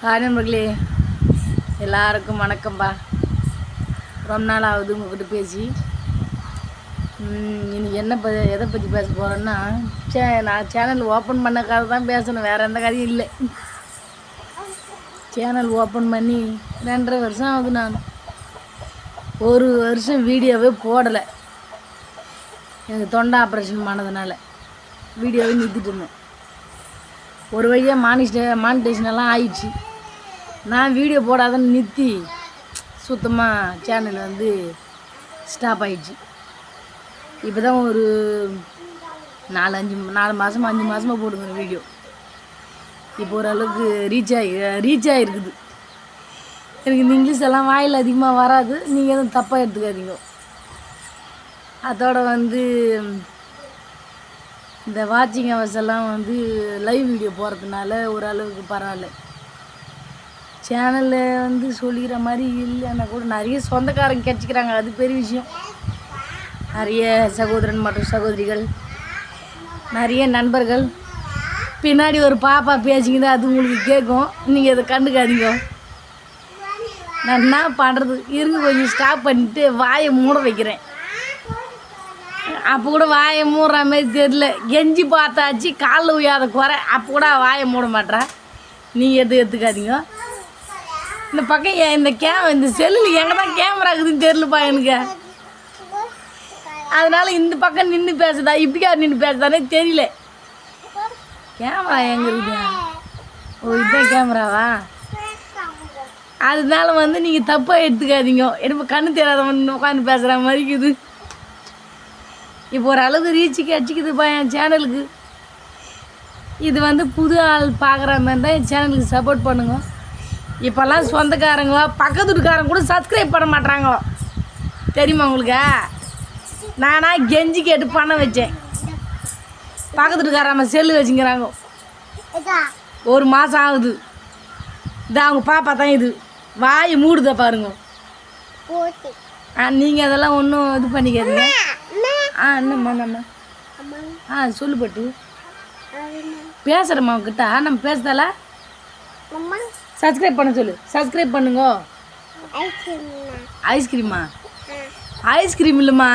Hi நண்பர்களே. எல்லாருக்கும் வணக்கம்ப்பா ரொம்ப நாள் ஆகுது உங்ககிட்ட பேசி. இன்னைக்கு என்ன ப எதை பற்றி பேச போகிறேன்னா சே நான் சேனல் ஓப்பன் பண்ண கதை தான் பேசணும். வேறு எந்த கதையும் இல்லை. சேனல் ஓப்பன் பண்ணி ரெண்டரை வருஷம் ஆகுது நான். ஒரு வருஷம் வீடியோவே போடலை. எனக்கு தொண்டை ஆப்ரேஷன் பண்ணதுனால. வீடியோவே நிறுத்திட்டு இருந்தேன். ஒரு வழியாக மானிஸ்டே மானிட்டேஷன் எல்லாம் ஆயிடுச்சு. நான் வீடியோ போடாதன்னு நிறுத்தி சுத்தமாக சேனல் வந்து ஸ்டாப் ஆயிடுச்சு. இப்போ தான் ஒரு நாலு அஞ்சு நாலு மாதமாக அஞ்சு மாதமாக போடுங்க வீடியோ இப்போ ஓரளவுக்கு ரீச் ஆகி ரீச் ஆகிருக்குது எனக்கு இந்த இங்கிலீஷ் எல்லாம் வாயில் அதிகமாக வராது. நீங்கள் எதுவும் தப்பாக எடுத்துக்காதீங்க. அதோட வந்து இந்த வாட்சிங் ஹவர்ஸ் எல்லாம் வந்து லைவ் வீடியோ போகிறதுனால ஓரளவுக்கு பரவாயில்ல. சேனலில் வந்து சொல்லிக்கிற மாதிரி இல்லைன்னா கூட நிறைய சொந்தக்காரங்க கிடச்சிக்கிறாங்க அது பெரிய விஷயம். நிறைய சகோதரன் மற்றும் சகோதரிகள் நிறைய நண்பர்கள். பின்னாடி ஒரு பாப்பா பேசிக்கிது அது உங்களுக்கு கேட்கும். நீங்கள் அதை கண்டுக்காதீங்க. நான் என்ன பண்ணுறது இருந்து கொஞ்சம் ஸ்டாப் பண்ணிட்டு வாயை மூட வைக்கிறேன். அப்போ கூட வாயை மூடுற மாதிரி தெரியல. கெஞ்சி பார்த்தாச்சு காலில் உயாத குறை. அப்போ கூட வாயை மூட மாட்றா நீங்கள் எது எடுத்துக்காதீங்க. இந்த பக்கம் ஏன் இந்த கே இந்த செல்லில் எங்கே தான் கேமரா இருக்குதுன்னு தெரியலப்பா எனக்கு. அதனால இந்த பக்கம் நின்று பேசுதா இப்படிக்கா நின்று பேசுதானே தெரியல. கேமரா எங்கே இருக்குதா? ஓ இதுதான் கேமராவா அதனால வந்து நீங்கள் தப்பாக எடுத்துக்காதீங்க. எனக்கு கண்ணு தெரியாதவன் உட்காந்து பேசுகிற மாதிரி இருக்குது. இப்போ அளவுக்கு ரீச்சுக்கு அடிச்சுக்குதுப்பா என் சேனலுக்கு இது வந்து புது ஆள் பார்க்குற மாதிரி தான் என் சேனலுக்கு சப்போர்ட் பண்ணுங்க. இப்போல்லாம் சொந்தக்காரங்க பக்கத்து வீட்டுக்காரங்க கூட சப்ஸ்கிரைப் பண்ண மாட்றாங்க தெரியுமா உங்களுக்கு? நானா கெஞ்சி கேட்டு பண்ண வச்சேன். பக்கத்து வீட்டுக்காரம்மா செல்லு வச்சுங்கிறாங்க ஒரு மாதம் ஆகுது. இது அவங்க பாப்பா தான் இது. வாய் மூடுதா பாருங்க. நீங்கள் அதெல்லாம் ஒன்றும் இது பண்ணிக்காதீங்க. ஆ என்னம்மா நம்ம ஆ சொல்லு பட்டு. பேசுகிறம்மா கிட்ட நம்ம பேசுதால சப்ஸ்கிரைப் பண்ண சொல்லு. சப்ஸ்கிரைப் பண்ணுங்க. ஐஸ்கிரீமா ஐஸ்கிரீம் இல்லைம்மா.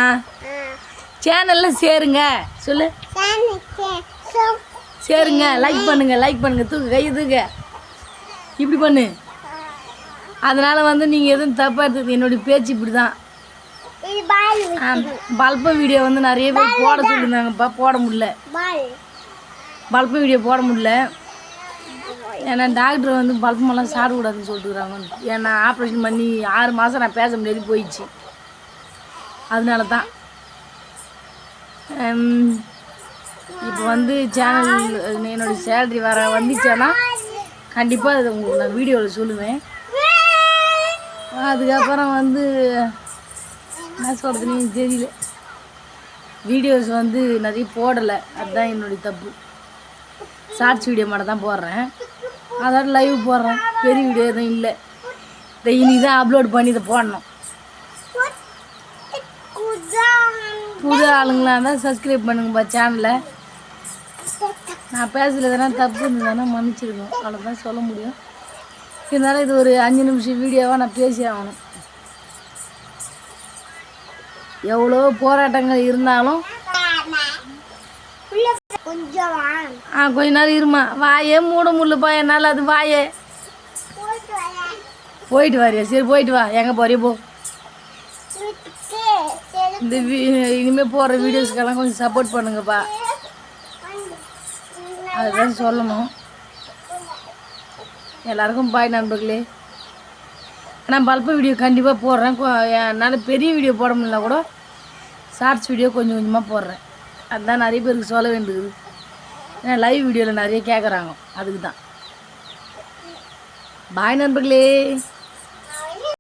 சேனலில் சேருங்க. சொல்லு. சேருங்க. லைக் பண்ணுங்க லைக் பண்ணுங்க. தூக்கு கையை தூக்க. இப்படி பண்ணு. அதனால் வந்து நீங்கள் எதுவும் தப்பாக எடுத்துக்க என்னுடைய பேச்சு இப்படி தான் பல்ப வீடியோ வந்து நிறைய பேர் போட சொல்லியிருந்தாங்கப்பா போட முடியல. பல்ப வீடியோ போட முடியல. ஏன்னா டாக்டர் வந்து பல்பமெல்லாம் சாப்பிடக்கூடாதுன்னு சொல்லிட்டுருக்காங்க. ஏன்னா ஆப்ரேஷன் பண்ணி ஆறு மாதம் நான் பேச முடியாது போயிடுச்சு. அதனால தான் இப்போ வந்து சேனல் என்னுடைய சேலரி வர வந்துச்சேன்னா கண்டிப்பாக அதை உங்களுக்கு நான் வீடியோவில் சொல்லுவேன். அதுக்கப்புறம் வந்து என்ன சொல்கிறதுனே தெரியல. வீடியோஸ் வந்து நிறைய போடலை. அதுதான் என்னுடைய தப்பு. ஷார்ட்ஸ் வீடியோ மட்டும் தான் போடுறேன். அதோட லைவ் போடுறேன். பெரிய வீடியோ எதுவும் இல்லை. இதை இனி தான் அப்லோட் பண்ணி இதை போடணும். புது ஆளுங்களாக இருந்தால் சப்ஸ்கிரைப் பண்ணுங்கப்பா சேனலை நான் பேசுகிறது எதனா தப்பு இருந்ததுன்னா மன்னிச்சிருக்கோம் அவ்வளோதான் சொல்ல முடியும். இருந்தாலும் இது ஒரு அஞ்சு நிமிஷம் வீடியோவாக நான் பேசி ஆகணும். எவ்வளோ போராட்டங்கள் இருந்தாலும் ஆ கொஞ்ச நேரம் இருமா. வாயே மூட முடியலப்பா என்னால் அது வாயே. போயிட்டு வாரியா? சரி போயிட்டு வா. எங்கே போறிய போ. இந்த இனிமேல் போடுற வீடியோஸ்க்கெல்லாம் கொஞ்சம் சப்போர்ட் பண்ணுங்கப்பா. அதுதான் சொல்லணும். எல்லாருக்கும் பாய் நண்பர்களே. நான் பல்ப வீடியோ கண்டிப்பாக போடுறேன். என்னால் பெரிய வீடியோ போட முடியல கூட ஷார்ட்ஸ் வீடியோ கொஞ்சம் கொஞ்சமாக போடுறேன். அதுதான் நிறைய பேருக்கு சொல்ல வேண்டியது. ஏன்னா லைவ் வீடியோவில் நிறைய கேட்குறாங்க அதுக்கு தான் பாய் நண்பர்களே.